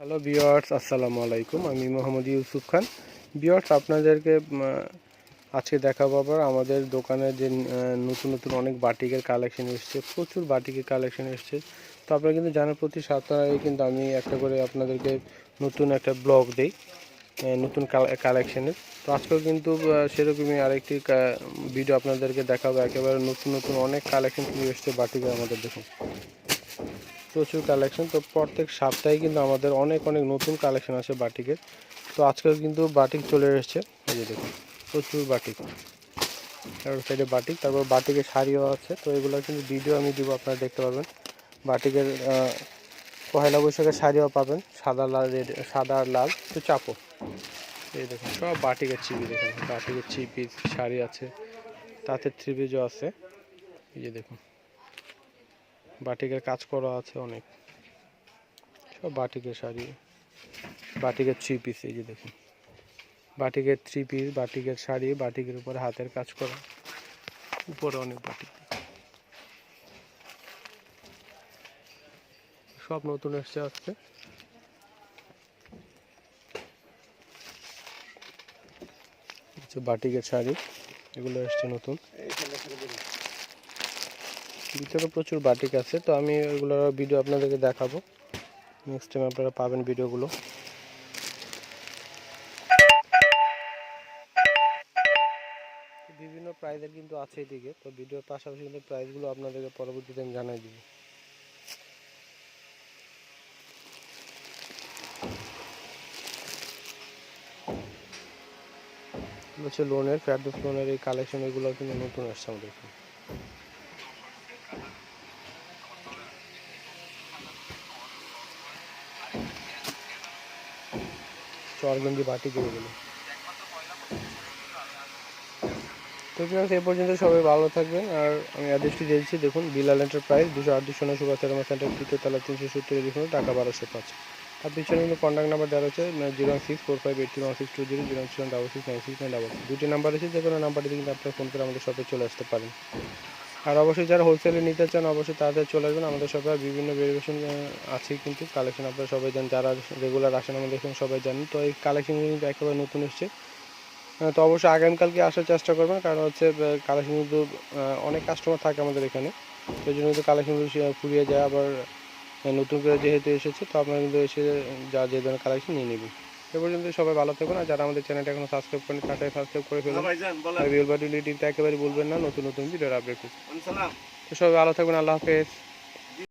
Hello বিয়ার্স আসসালামু আলাইকুম আমি মোহাম্মদ ইউসুফ খান। বিয়ার্স আপনাদেরকে আজকে দেখাবো আবার আমাদের দোকানে যে নতুন নতুন অনেক বাটিকের কালেকশন এসছে। প্রচুর বাটিকের কালেকশন এসছে। তো আপনারা কিন্তু জানার প্রতি সপ্তাহে কিন্তু আমি একটা করে আপনাদেরকে নতুন একটা ব্লগ দিই নতুন কালেকশনের তো আজকেও কিন্তু সেরকমই আরেকটি ভিডিও আপনাদেরকে দেখাবো। একেবারে নতুন নতুন অনেক কালেকশন কিন্তু এসছে বাটিকের আমাদের দেখুন প্রচুর কালেকশন তো প্রত্যেক সপ্তাহে কিন্তু আমাদের অনেক অনেক নতুন কালেকশন আছে বাটিকের। তো আজকাল কিন্তু বাটিক চলে এসেছে। এই যে দেখুন, প্রচুর বাটিক। তারপর সাইডে বাটিক, তারপর বাটিকের শাড়িও আছে। তো এগুলো কিন্তু ভিডিও আমি দিব, আপনারা দেখতে পারবেন। বাটিকের পয়লা বৈশাখের শাড়িও পাবেন, সাদা লাল, রেড, সাদা আর লাল, তো চাপো। এই দেখুন, সব বাটিকের চিপি দেখুন, বাটিকের চিপি শাড়ি আছে তাতে থ্রি পিসও আছে। এই যে দেখুন। বাটিকের কাজ করা আছে অনেক। সব বাটিকের শাড়ি। বাটিকের থ্রি পিস এই যে দেখুন। বাটিকের থ্রি পিস বাটিকের শাড়ি, বাটিকের উপরে হাতের কাজ করা। উপরে অনেক বাটিক। সব নতুন এসছে আসছে বাটিকের শাড়ি, এগুলো এসছে নতুন। ভিতরে প্রচুর বাটিক আছে, তো আমি ওইগুলোর ভিডিও আপনাদেরকে দেখাবো। নেক্সট টাইম আপনারা পাবেন ভিডিওগুলো বিভিন্ন প্রাইজের কিন্তু আছে এদিকে, তো ভিডিওর পাশাপাশি কিন্তু প্রাইজগুলো আপনাদেরকে পরবর্তীতে আমি জানাই দিব। হচ্ছে লোনের ফেরদোস লোনের এই কালেকশন এগুলো কিন্তু নতুন আসছে আমাদের চরগঞ্জি বাটি দিয়ে গেলো তো ফ্রেন্ডস এ পর্যন্ত সবাই ভালো থাকবেন। আর আমি অ্যাড্রেসটি দিয়েছি, দেখুন, বিলাল এন্টারপ্রাইজ দুশো আটত্রিশ সোনা সুভাষ সেরামা সেন্টার তৃতীয় তলা তিনশো সত্তর এদিকে টাকা বারোশো পাঁচ। আর পিছনে কিন্তু কন্ট্যাক্ট নাম্বার দেওয়া রয়েছে zero one six four five eight three one six two zero zero one seven double six nine six nine double দুটি নাম্বার আছে যে কোনো নাম্বারে কিন্তু আপনার ফোন করে আমাদের শপে চলে আসতে পারেন। আর অবশ্যই যারা হোলসেলে নিতে চান, অবশ্যই তাদের চলে আসবেন। আমাদের আর বিভিন্ন ভেরিয়েশন আছে কিন্তু। কালেকশন আপনারা সবাই জানেন, যারা রেগুলার আসেন, আমাদের এখানে সবাই জানেন। তো এই কালেকশনগুলো কিন্তু একেবারে নতুন এসছে। তো অবশ্যই আগামীকালকে আসার চেষ্টা করবেন, কারণ হচ্ছে কালেকশন কিন্তু অনেক কাস্টমার থাকে আমাদের এখানে। সেই জন্য কিন্তু কালেকশনগুলো ফুরিয়ে যায়, আবার নতুন করে যেহেতু এসেছে, তো আপনারা কিন্তু এসে যা যে ধরনের কালেকশন নিয়ে নেবেন। এ পর্যন্ত সবাই ভালো থাকবেন আর যারা আমাদের চ্যানেলটা এখনও সাবস্ক্রাইব করেন তাড়াতাড়ি সাবস্ক্রাইব করে ফেলুন। বাটি লিটিতে একেবারে বলবেন না নতুন নতুন ভিডিও আপডেট তো সবাই ভালো থাকবেন আল্লাহ হাফেজ।